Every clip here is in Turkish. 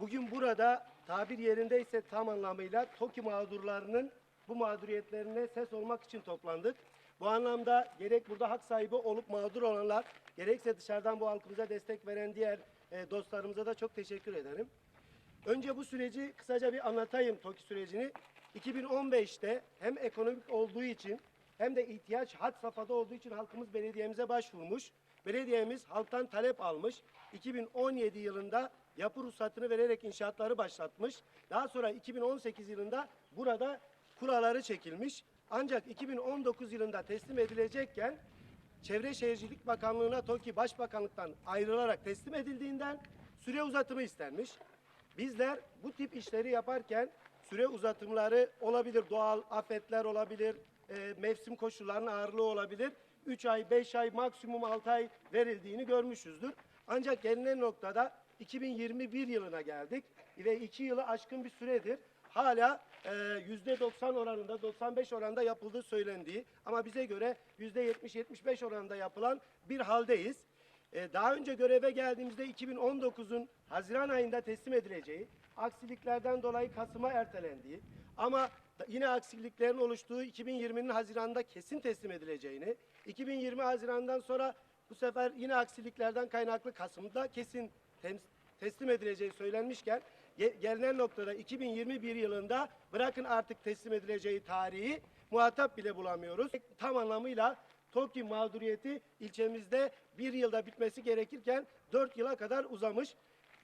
Bugün burada tabir yerindeyse tam anlamıyla TOKİ mağdurlarının bu mağduriyetlerine ses olmak için toplandık. Bu anlamda gerek burada hak sahibi olup mağdur olanlar, gerekse dışarıdan bu halkımıza destek veren diğer e, dostlarımıza da çok teşekkür ederim. Önce bu süreci kısaca bir anlatayım TOKİ sürecini. 2015'te hem ekonomik olduğu için hem de ihtiyaç had safhada olduğu için halkımız belediyemize başvurmuş. Belediyemiz halktan talep almış. 2017 yılında yapı ruhsatını vererek inşaatları başlatmış. Daha sonra 2018 yılında burada kuraları çekilmiş. Ancak 2019 yılında teslim edilecekken Çevre Şehircilik Bakanlığı'na TOKİ Başbakanlıktan ayrılarak teslim edildiğinden süre uzatımı istenmiş. Bizler bu tip işleri yaparken süre uzatımları olabilir, doğal afetler olabilir, e, mevsim koşullarının ağırlığı olabilir. 3 ay, 5 ay, maksimum 6 ay verildiğini görmüşüzdür. Ancak gelinen noktada 2021 yılına geldik ve 2 yılı aşkın bir süredir hala e, %90 oranında, 95 oranında yapıldığı söylendiği ama bize göre %70-75 oranında yapılan bir haldeyiz. E, daha önce göreve geldiğimizde 2019'un Haziran ayında teslim edileceği, aksiliklerden dolayı Kasım'a ertelendiği ama yine aksiliklerin oluştuğu 2020'nin Haziran'da kesin teslim edileceğini, 2020 Haziran'dan sonra bu sefer yine aksiliklerden kaynaklı Kasım'da kesin teslim edileceği söylenmişken gelinen noktada 2021 yılında bırakın artık teslim edileceği tarihi muhatap bile bulamıyoruz. Tam anlamıyla TOKİ mağduriyeti ilçemizde bir yılda bitmesi gerekirken dört yıla kadar uzamış.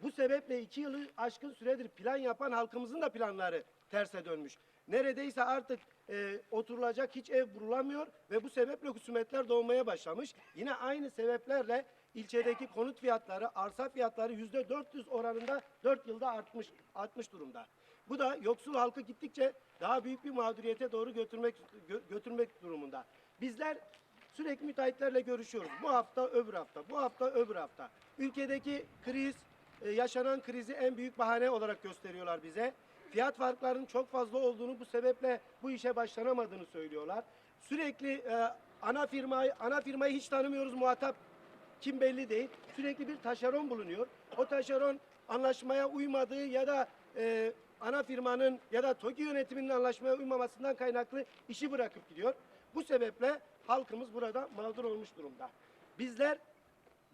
Bu sebeple iki yılı aşkın süredir plan yapan halkımızın da planları terse dönmüş. Neredeyse artık e, oturulacak hiç ev bulamıyor ve bu sebeple husumetler doğmaya başlamış. Yine aynı sebeplerle ilçedeki konut fiyatları, arsa fiyatları yüzde 400 oranında 4 yılda artmış, artmış durumda. Bu da yoksul halkı gittikçe daha büyük bir mağduriyete doğru götürmek gö- götürmek durumunda. Bizler sürekli müteahhitlerle görüşüyoruz. Bu hafta, öbür hafta, bu hafta, öbür hafta. Ülkedeki kriz, e, yaşanan krizi en büyük bahane olarak gösteriyorlar bize. Fiyat farklarının çok fazla olduğunu bu sebeple bu işe başlanamadığını söylüyorlar. Sürekli e, ana firmayı ana firmayı hiç tanımıyoruz muhatap kim belli değil. Sürekli bir taşeron bulunuyor. O taşeron anlaşmaya uymadığı ya da e, ana firmanın ya da TOKİ yönetiminin anlaşmaya uymamasından kaynaklı işi bırakıp gidiyor. Bu sebeple halkımız burada mağdur olmuş durumda. Bizler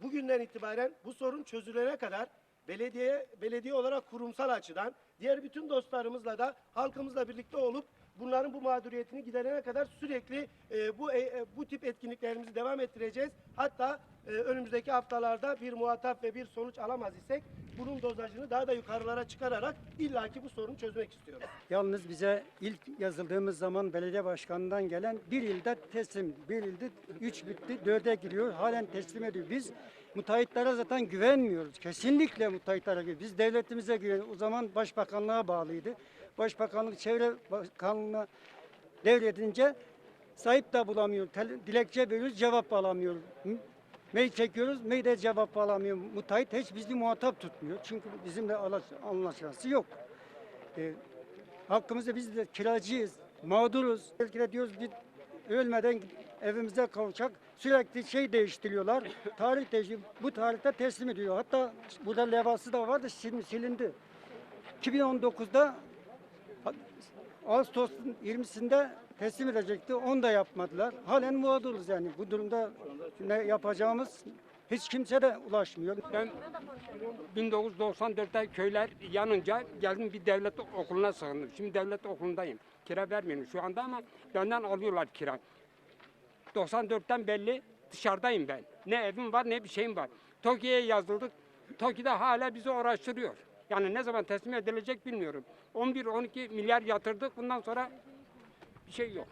bugünden itibaren bu sorun çözülene kadar belediye belediye olarak kurumsal açıdan diğer bütün dostlarımızla da halkımızla birlikte olup bunların bu mağduriyetini giderene kadar sürekli e, bu e, e, bu tip etkinliklerimizi devam ettireceğiz. Hatta e, önümüzdeki haftalarda bir muhatap ve bir sonuç alamaz isek bunun dozajını daha da yukarılara çıkararak illaki bu sorunu çözmek istiyoruz. Yalnız bize ilk yazıldığımız zaman belediye başkanından gelen bir ilde teslim, bir ilde üç bitti, dörde giriyor, halen teslim ediyor. Biz müteahhitlere zaten güvenmiyoruz. Kesinlikle müteahhitlere güveniyoruz. Biz devletimize güveniyoruz. O zaman başbakanlığa bağlıydı. Başbakanlık Çevre Bakanlığı'na devredince sahip de bulamıyor. Tel- dilekçe veriyoruz, cevap alamıyor. M- Mail çekiyoruz, mailde cevap alamıyor. Müteahhit hiç bizi muhatap tutmuyor. Çünkü bizimle anlaş- anlaşması yok. E, hakkımızda biz de kiracıyız, mağduruz. Belki de diyoruz bir ölmeden evimize kavuşacak. Sürekli şey değiştiriyorlar. Tarih değişiyor. Bu tarihte teslim ediyor. Hatta burada levhası da vardı şimdi silindi. 2019'da Ağustos'un 20'sinde teslim edecekti. Onu da yapmadılar. Halen mağduruz yani. Bu durumda ne yapacağımız hiç kimse de ulaşmıyor. Ben 1994'te köyler yanınca geldim bir devlet okuluna sığındım. Şimdi devlet okulundayım. Kira vermiyorum şu anda ama benden alıyorlar kira. 94'ten belli dışarıdayım ben. Ne evim var ne bir şeyim var. TOKİ'ye yazıldık. TOKİ'de hala bizi uğraştırıyor. Yani ne zaman teslim edilecek bilmiyorum. 11-12 milyar yatırdık. Bundan sonra bir şey yok.